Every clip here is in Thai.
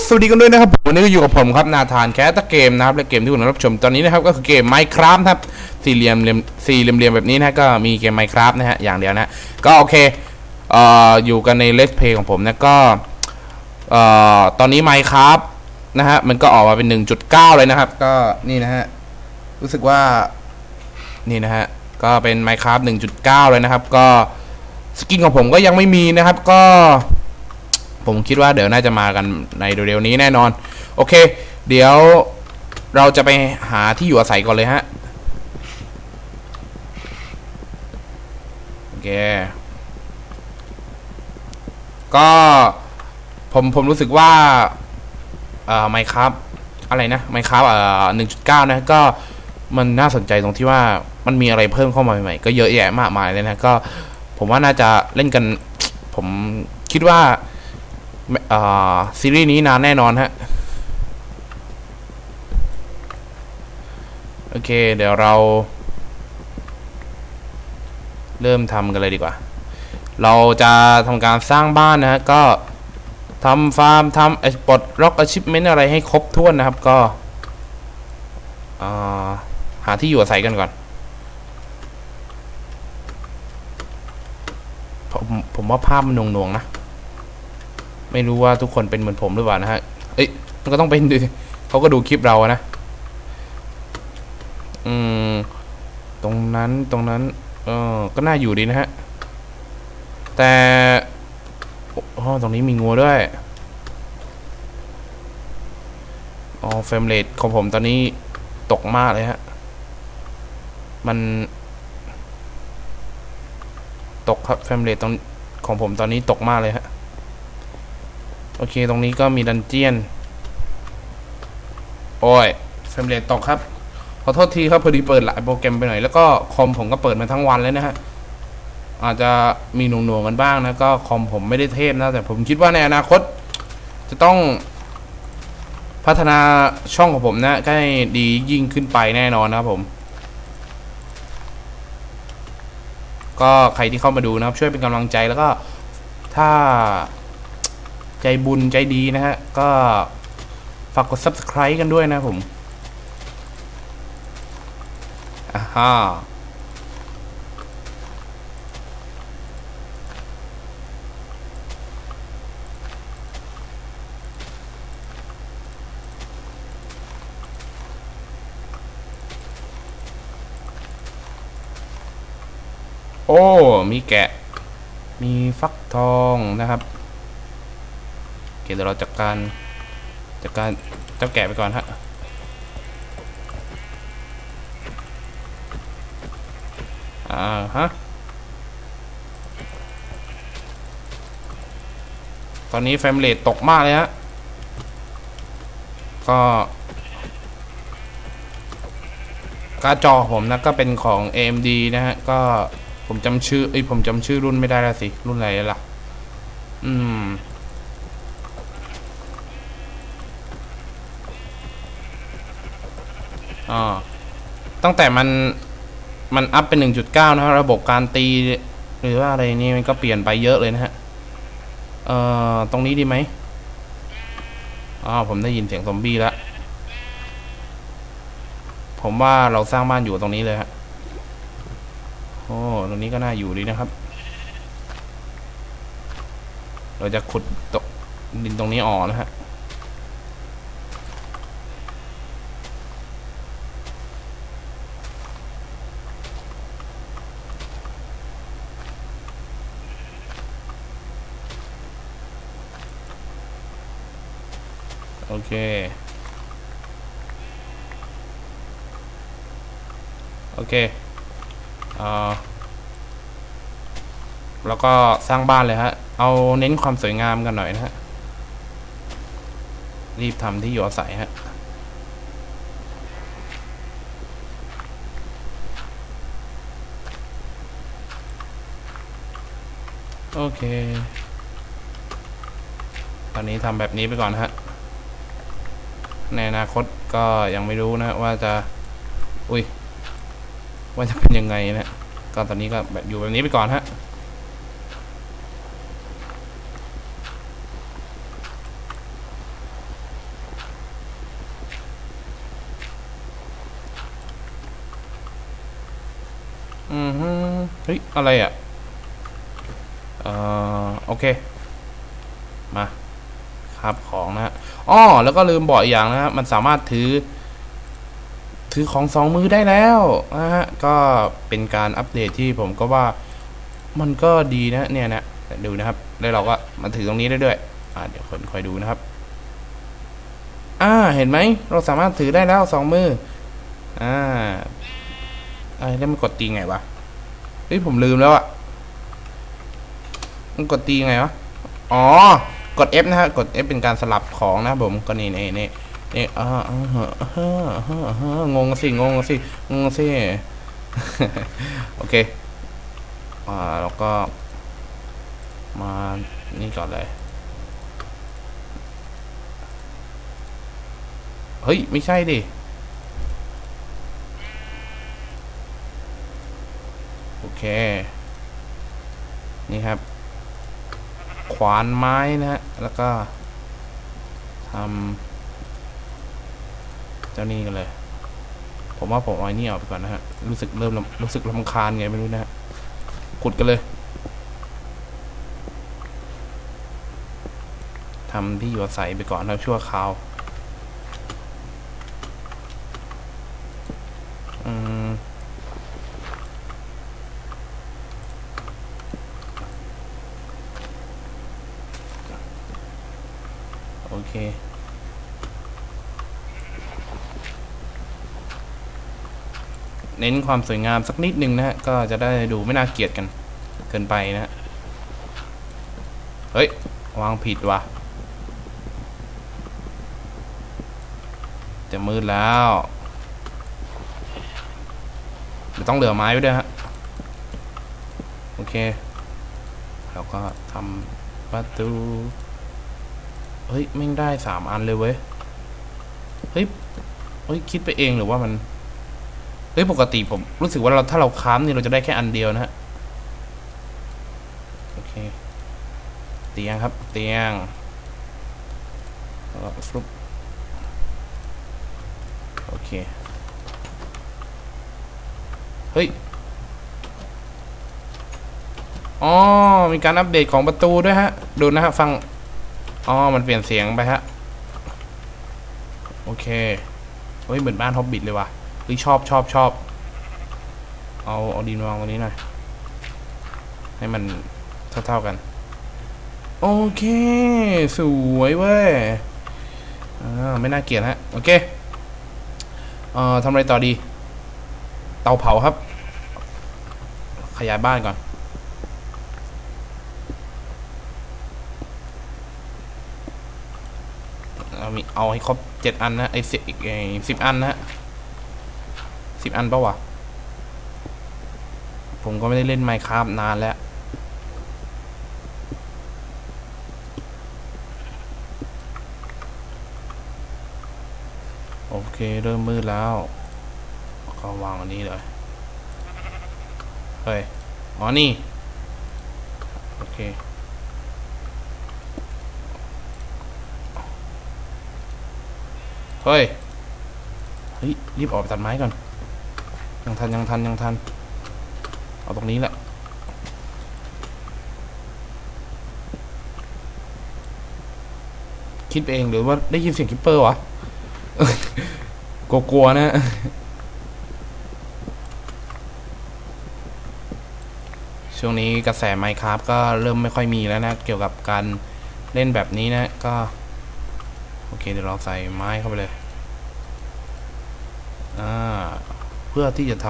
สวัสดีกันด้วยนะครับผมวันนี้ก็อยู่กับผมครับนาธานแคสตเกมนะครับและเกมที่คุณรับชมตอนนี้นะครับก็คือเกม Minecraft ครับสี่เหลี่ยมเหลี่ยมสี่เหลี่ยมเหลี่ยมแบบนี้นะก็มีเกม Minecraft นะฮะอย่างเดียวนะก็โอเคเอ่ออยู่กันใน Let's Play ของผมนะก็เอ่อตอนนี้ Minecraft นะฮะมันก็ออกมาเป็น 1.9 เลยนะครับ ก็นี่นะฮะรู้สึกว่านี่นะฮะก็เป็น Minecraft 1.9 เลยนะครับ ก็สกินของผมก็ยังไม่มีนะครับก็ ผมคิดว่าเดี๋ยวน่าจะมากันในเร็วๆนี้แน่นอน โอเค เดี๋ยวเราจะไปหาที่อยู่อาศัยก่อนเลยฮะ โอเค ก็ผมผมรู้สึกว่า เอ่อไมครับ อะไรนะไมครับเอ่อหนึ่งจุดเก้านะ ก็มันน่าสนใจตรงที่ว่ามันมีอะไรเพิ่มเข้ามาใหม่ๆก็เยอะแยะมากมายเลยนะ ก็ผมว่าน่าจะเล่นกัน ผมคิดว่าอ่า ซีรีส์นี้นานแน่นอนฮะ โอเค เดี๋ยวเรา เริ่มทำกันเลยดีกว่า เราจะทำการสร้างบ้านนะฮะ ก็ทำฟาร์มทำไอปลดล็อกอาชิพเมนอะไรให้ครบถ้วนนะครับ ก็หาที่อยู่อาศัยกันก่อน ผมผมว่าภาพมันนวงๆนะ ไม่รู้ว่าทุกคนเป็นเหมือนผมหรือเปล่านะฮะ เอ้ยมันก็ต้องเป็นดิเขาก็ดูคลิปเราอะนะ อืม ตรงนั้น ตรงนั้น เออก็น่าอยู่ดีนะฮะ แต่อ๋อตรงนี้มีงัวด้วย อ๋อเฟรมเรทของผมตอนนี้ตกมากเลยฮะ มัน ตกครับเฟรมเรทตรงของผมตอนนี้ตกมากเลยฮะ โอเค ตรงนี้ก็มีดันเจียน โอ้ยเฟมเรทตกครับ ขอโทษทีครับ พอดีเปิดหลายโปรแกรมไปหน่อย แล้วก็คอมผมก็เปิดมาทั้งวันเลยนะฮะ อาจจะมีหน่วงๆกันบ้างนะ ก็คอมผมไม่ได้เทพนะ แต่ผมคิดว่าในอนาคต จะต้องพัฒนาช่องของผมนะให้ดียิ่งขึ้นไปแน่นอนนะครับผม ก็ใครที่เข้ามาดูนะครับ ช่วยเป็นกำลังใจแล้วก็ถ้า ใจบุญใจดีนะฮะ ก็ฝากกด subscribe กันด้วยนะผมอ่าฮะโอ้ มีแกะ มีฟักทองนะครับ เคเดี๋ยวเราจัดการจัดการเจ้าแกะไปก่อนฮะอ่าฮะตอนนี้แฟมเลตตกมากเลยฮะ ก็การจอผมนะก็เป็นของ AMD นะฮะ ก็ผมจำชื่อ เอ้ยผมจำชื่อรุ่นไม่ได้ล้วสิ รุ่นอะไรล่ะ อืม อ่าตั้งแต่มันมันอัพเป็น 1.9 นะฮะระบบการตีหรือว่าอะไรนี่มันก็เปลี่ยนไปเยอะเลยนะฮะ เอ่อ ตรงนี้ดีไหมอ๋อผมได้ยินเสียงซอมบี้แล้ว ผมว่าเราสร้างบ้านอยู่ตรงนี้เลยฮะ โอ้ ตรงนี้ก็น่าอยู่ดีนะครับ เราจะขุดตกดินตรงนี้ออกนะฮะ เค โอเคเอ่อแล้วก็สร้างบ้านเลยฮะ เอาเน้นความสวยงามกันหน่อยนะฮะ รีบทำที่อยู่อาศัยฮะ โอเค ตอนนี้ทำแบบนี้ไปก่อนฮะ ในอนาคตก็ยังไม่รู้นะ ว่าจะอุ้ยว่าจะเป็นยังไงนะก็ตอนนี้ก็อยู่แบบนี้ไปก่อนฮะอืมเฮ้ย อะไรอะ เอ่อ โอเค มา ครับของนะฮะอ้อแล้วก็ลืมบอกอีกอย่างนะฮะมันสามารถถือ ถือของสองมือได้แล้วนะฮะก็เป็นการอัปเดตที่ผมก็ว่ามันก็ดีนะเนี่ยนะดูนะครับแล้วเราก็มาถือตรงนี้ได้ด้วยอ่าเดี๋ยวคนคอยดูนะครับ อ่าเห็นไหมเราสามารถถือได้แล้วสองมืออ่าไอ้แล้วมันกดตีไงวะเฮ้ยผมลืมแล้วอะมันกดตีไงวะ อ๋อ กด F นะฮะ กด F เป็นการสลับของนะผม ก็นี่นี่นี่นี่อ่าอ่าอ่าอ่าอ่าอ่างงสิ งงสิ งงสิ โอเค อ่า แล้วก็ มา นี่ก่อนเลย เฮ้ย ไม่ใช่ดิ โอเค นี่ครับ ขวานไม้นะฮะ แล้วก็ทำเจ้านี่กันเลย ผมว่าผมเอาไอ้นี่ออกไปก่อนนะฮะ รู้สึกเริ่มรู้สึกลำคาญไงไม่รู้นะฮะ ขุดกันเลยทำที่อยู่อาศัยไปก่อนแล้วชั่วคราว อืม โอเค เน้นความสวยงามสักนิดนึงนะฮะ ก็จะได้ดูไม่น่าเกลียดกัน เกินไปนะเฮ้ย วางผิดว่ะ จะมืดแล้วเดี๋ยวต้องเหลือไม้ไว้ด้วยฮะ โอเคแล้วก็ทำประตู เฮ้ยไม่งได้สามอันเลยเว้ย เฮ้ย เฮ้ย คิดไปเองหรือว่ามัน เฮ้ยปกติผมรู้สึกว่าเราถ้าเราค้ำนี่เราจะได้แค่อันเดียวนะฮะ โอเค เตียงครับ เตียงแล้วฟลุปโอเค เฮ้ย อ๋อ มีการอัปเดตของประตูด้วยฮะ ดูนะฮะ ฟัง อ๋อ มันเปลี่ยนเสียงไปฮะ โอเค เฮ้ย เหมือนบ้านฮอบบิทเลยว่ะ ฮ้ยชอบชอบชอบ เอาเอาดินวางตรงนี้หน่อย ให้มันเท่าๆกัน โอเค สวยเว้ยไม่น่าเกลียดฮะ โอเคเอ่อทำอะไรต่อดี เตาเผาครับ ขยายบ้านก่อน เอามีเอาให้ครบเจ็ดอันนะไอ้สิบอีกสิบอันนะฮะ สิบอันปะวะ ผมก็ไม่ได้เล่นไมค์ครับนานแล้ว โอเค เริ่มมืดแล้วก็วางอันนี้เลย เฮ้ย อ๋อ นี่ โอเคเฮ้ย เฮ้ย รีบออกไปตัดไม้ก่อน ยังทันยังทันยังทัน เอาตรงนี้แหละ คิดเองหรือว่าได้ยินเสียงคิปเปอร์วะกลัวๆนะช่วงนี้กระแสไมค์ครับก็เริ่มไม่ค่อยมีแล้วนะ เกี่ยวกับการเล่นแบบนี้นะก็ โอเค เดี๋ยวเราใส่ไม้เข้าไปเลย อ่า เพื่อที่จะท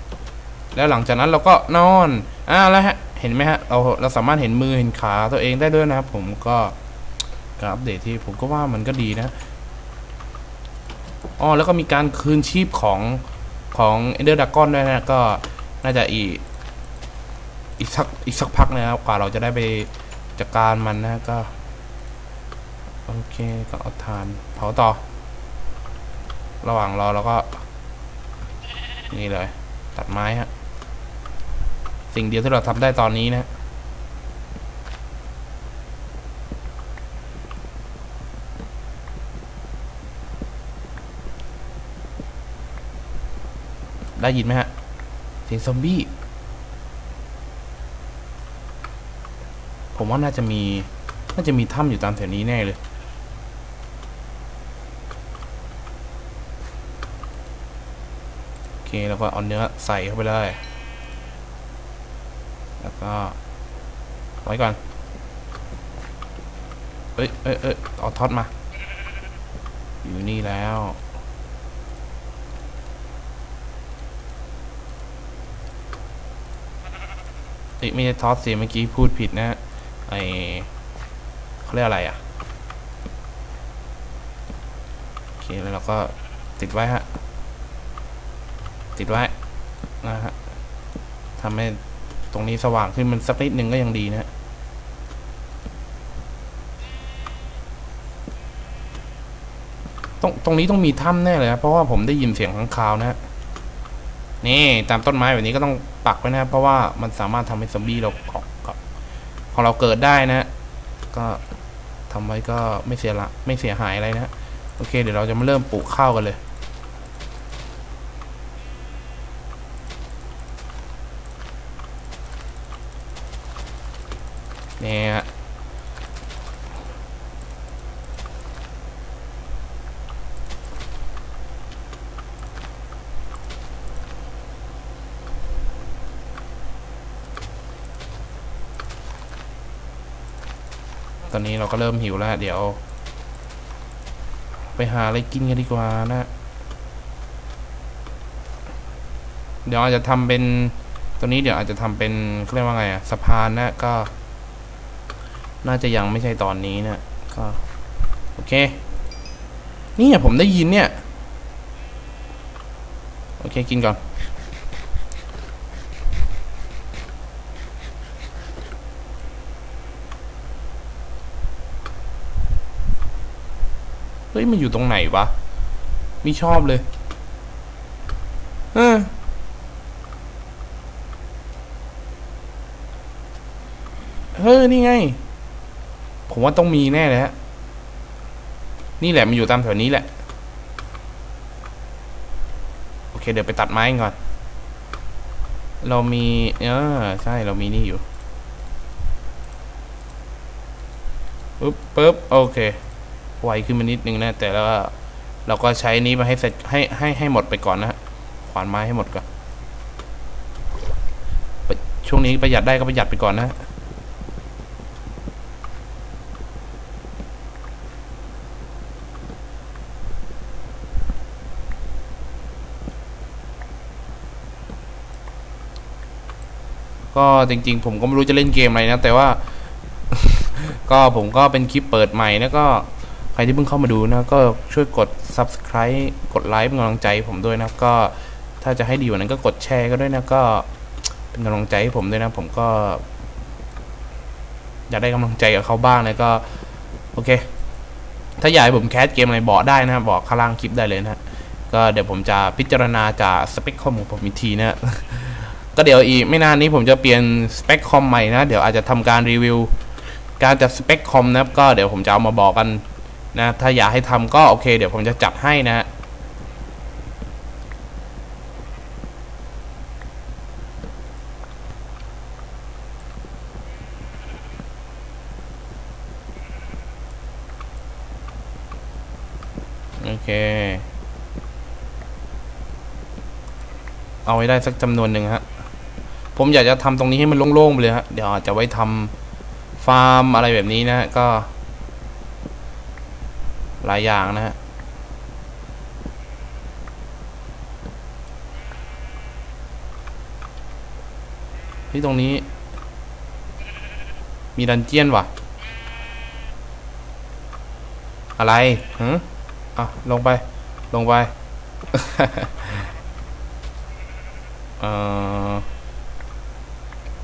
ำแล้วหลังจากนั้นเราก็นอนอ่าแล้วฮะเห็นไหมฮะเราเราสามารถเห็นมือเห็นขาตัวเองได้ด้วยนะครับ ผมก็การอัปเดตที่ผมก็ว่ามันก็ดีนะอ๋อแล้วก็มีการคืนชีพของของเอเดอร์ดากอนด้วยนะก็น่าจะอีกอีกสักอีกสักพักนะครับกว่าเราจะได้ไปจัดการมันนะก็โอเคก็เอาทานเผาต่อ ระหว่างรอเราก็ นี่เลย ตัดไม้ฮะ สิ่งเดียวที่เราทำได้ตอนนี้นะได้ยินไหมฮะเเสียงซอมบี้ ผมว่าน่าจะมี น่าจะมีถ้ำอยู่ตามแถวนี้แน่เลย โอ เคแล้วก็เอาเนื้อใส่เข้าไปเลย แล้วก็ไว้ก่อน เอ้ยเอ้ยเอ้ยเอาท็อตมา อยู่นี่แล้ว เอ้ยไม่ใช่ท็อตสิเมื่อกี้พูดผิดนะไอเขาเรียกอะไรอะโอเคแล้วเราก็ติดไว้ฮะ ติดไว้นะฮะทำให้ตรงนี้สว่างขึ้นมันสักนิดนึงก็ยังดีนะฮะตรงตรงนี้ต้องมีถ้ำแน่เลยครับเพราะว่าผมได้ยินเสียงข้างคาวนะฮะนี่ตามต้นไม้แบบนี้ก็ต้องปักไว้นะเพราะว่ามันสามารถทำให้ซอมบี้เราของของของเราเกิดได้นะฮะก็ทำไว้ก็ไม่เสียละไม่เสียหายอะไรนะฮะโอเค เดี๋ยวเราจะมาเริ่มปลูกข้าวกันเลย นี่ยฮะตอนนี้เราก็เริ่มหิวแล้ว เดี๋ยว ไปหาอะไรกินกันดีกว่านะ เดี๋ยวอาจจะทำเป็น ตัวนี้เดี๋ยวอาจจะทำเป็นเขาเรียกว่าไงอะสะพานนะก็ น่าจะยังไม่ใช่ตอนนี้นะก็โอเค นี่ผมได้ยินเนี่ย โอเค กินก่อน เฮ้ย มันอยู่ตรงไหนวะ ไม่ชอบเลยเออเฮ้ย นี่ไง ผมว่าต้องมีแน่เลยฮะ นี่แหละมันอยู่ตามแถวนี้แหละ โอเค เดี๋ยวไปตัดไม้ก่อน เรามี เออ ใช่เรามีนี่อยู่ปึ๊บปึ๊บโอเค ไวขึ้นมานิดนึงนะ แต่แล้วเราก็ใช้นี้มาให้เสร็จให้ให้ให้หมดไปก่อนนะฮะขวานไม้ให้หมดก่อนช่วงนี้ประหยัดได้ก็ประหยัดไปก่อนนะ ก็จริง ๆ ผมก็ไม่รู้จะเล่นเกมอะไรนะ แต่ว่า ก็ผมก็เป็นคลิปเปิดใหม่แล้วก็ใครที่เพิ่งเข้ามาดูนะก็ช่วยกด subscribe กดไลค์เป็นกำลังใจผมด้วยนะก็ถ้าจะให้ดีกว่านั้นก็กดแชร์ก็ด้วยนะก็เป็นกำลังใจให้ผมด้วยนะ ผมก็ อยากได้กำลังใจกับเขาบ้างนะก็ โอเค ถ้าอยากให้ผมแคสเกมอะไรบอกได้นะบอกข้างล่างคลิปได้เลยนะก็เดี๋ยวผมจะพิจารณาจากสเปคคอมของผมอีกทีนะ ก็เดี๋ยวอีกไม่นานนี้ผมจะเปลี่ยนสเปคคอมใหม่นะ เดี๋ยวอาจจะทำการรีวิว การจัดสเปคคอมนะครับก็เดี๋ยวผมจะเอามาบอกกันนะ ถ้าอยากให้ทำก็โอเค เดี๋ยวผมจะจัดให้นะฮะโอเค เอาไว้ได้สักจำนวนหนึ่งฮะ ผมอยากจะทำตรงนี้ให้มันโล่งๆไปเลยฮะเดี๋ยวอาจจะไว้ทำฟาร์มอะไรแบบนี้นะฮะก็ หลายอย่างนะฮะที่ตรงนี้ มีดันเจียนว่ะ อะไรหืมอะ ลงไป ลงไป เอ่อ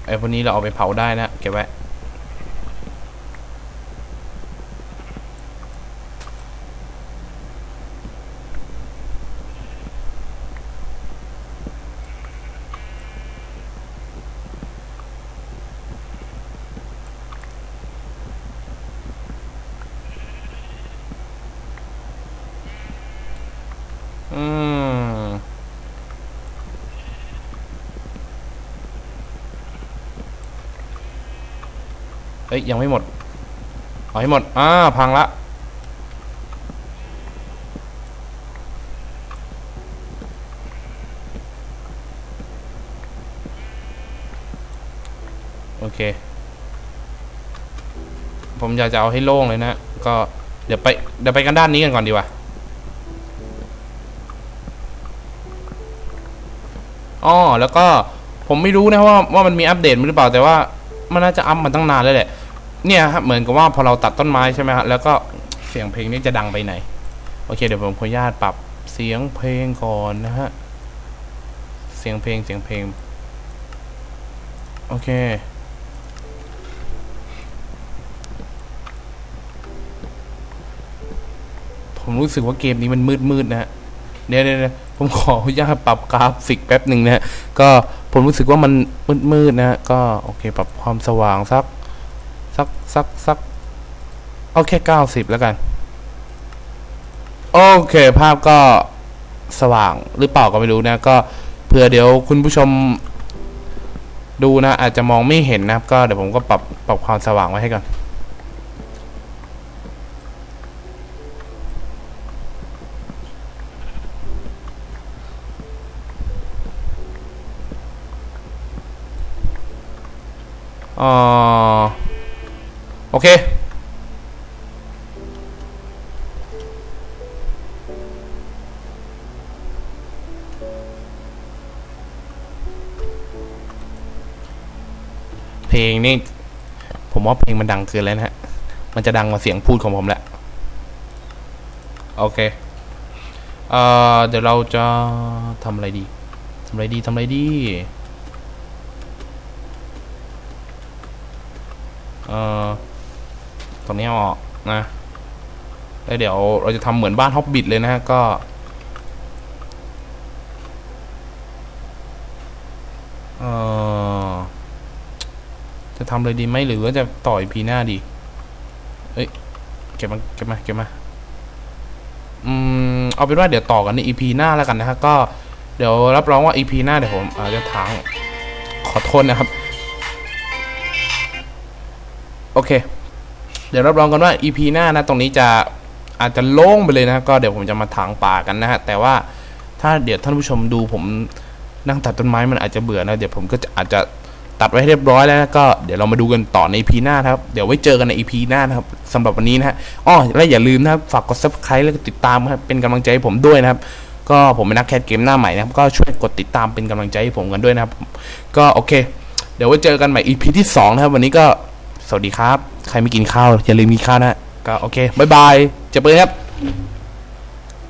ไอ้พวกนี้เราเอาไปเผาได้นะเก็บไว้ เอ้ยยังไม่หมดเอาให้หมดอ่าพังละโอเค ผมอยากจะเอาให้โล่งเลยนะ ก็เดี๋ยวไปเดี๋ยวไปกันด้านนี้กันก่อนดีกว่าอ๋อแล้วก็ผมไม่รู้นะว่าว่ามันมีอัปเดตหรือเปล่าแต่ว่า มันน่าจะอัพมาตั้งนานแล้วแหละเนี่ยครับเหมือนกับว่าพอเราตัดต้นไม้ใช่ไหมฮะแล้วก็เสียงเพลงนี้จะดังไปไหน โอเคเดี๋ยวผมขออนุญาตปรับเสียงเพลงก่อนนะฮะเสียงเพลงเสียงเพลงโอเคผมรู้สึกว่าเกมนี้มันมืดมืดๆนะฮะเดี๋ยเดี๋ยวเดี๋ยวผมขออนุญาตปรับกราฟิกแป๊บหนึ่งนะฮะก็ ผมรู้สึกว่ามันมืดมืดๆนะฮะก็โอเคปรับความสว่างสักสักสักสักเอาแค่เก้าสิบแล้วกัน โอเค ภาพก็สว่างหรือเปล่าก็ไม่รู้นะ ก็เผื่อเดี๋ยวคุณผู้ชมดูนะ อาจจะมองไม่เห็นนะครับ ก็เดี๋ยวผมก็ปรับปรับความสว่างไว้ให้ก่อน อ่าโอเค เพลงนี่ผมว่าเพลงมันดังเกินแล้วนะฮะ มันจะดังกว่าเสียงพูดของผมแหละ โอเค เอ่อ เดี๋ยวเราจะทำอะไรดี ทำอะไรดี ทำอะไรดี เอ่อตรงนี้ออกนะแล้วเดี๋ยวเราจะทำเหมือนบ้านฮอบบิทเลยนะฮะ ก็เอ่อจะทำอะไรดีไหมหรือว่าจะต่อยพีหน้าดี เอ้ย เก็บมา เก็บมา เก็บมา อืม เอาเป็นว่าเดี๋ยวต่อกันใน EP หน้าแล้วกันนะฮะ ก็เดี๋ยวรับรองว่า EP หน้าเดี๋ยวผมอาจจะทางขอโทษนะครับ โอเค เดี๋ยวรับรองกันว่า EP หน้านะ ตรงนี้จะอาจจะโล่งไปเลยนะก็เดี๋ยวผมจะมาถางป่ากันนะฮะแต่ว่าถ้าเดี๋ยวท่านผู้ชมดูผมนั่งตัดต้นไม้มันอาจจะเบื่อนะเดี๋ยวผมก็จะอาจจะตัดไว้เรียบร้อยแล้วนะก็เดี๋ยวเรามาดูกันต่อใน EP หน้านครับเดี๋ยวไว้เจอกันใน EP หน้านะครับสำหรับวันนี้นะฮะอ้อและอย่าลืมนะครับฝากกด subscribe แล้วก็ติดตามครับเป็นกำลังใจให้ผมด้วยนะครับ ก็ผมเป็นนักแคสเกมหน้าใหม่นะครับก็ช่วยกดติดตามเป็นกำลังใจให้ผมกันด้วยนะครับ ก็โอเค เดี๋ยวไว้เจอกันใหม่ EP ที่สองนะครับวันนี้ก็ สวัสดีครับ ใครไม่กินข้าวอย่าลืมกินข้าวนะ ก็โอเคบายบายเจะเปิดครับ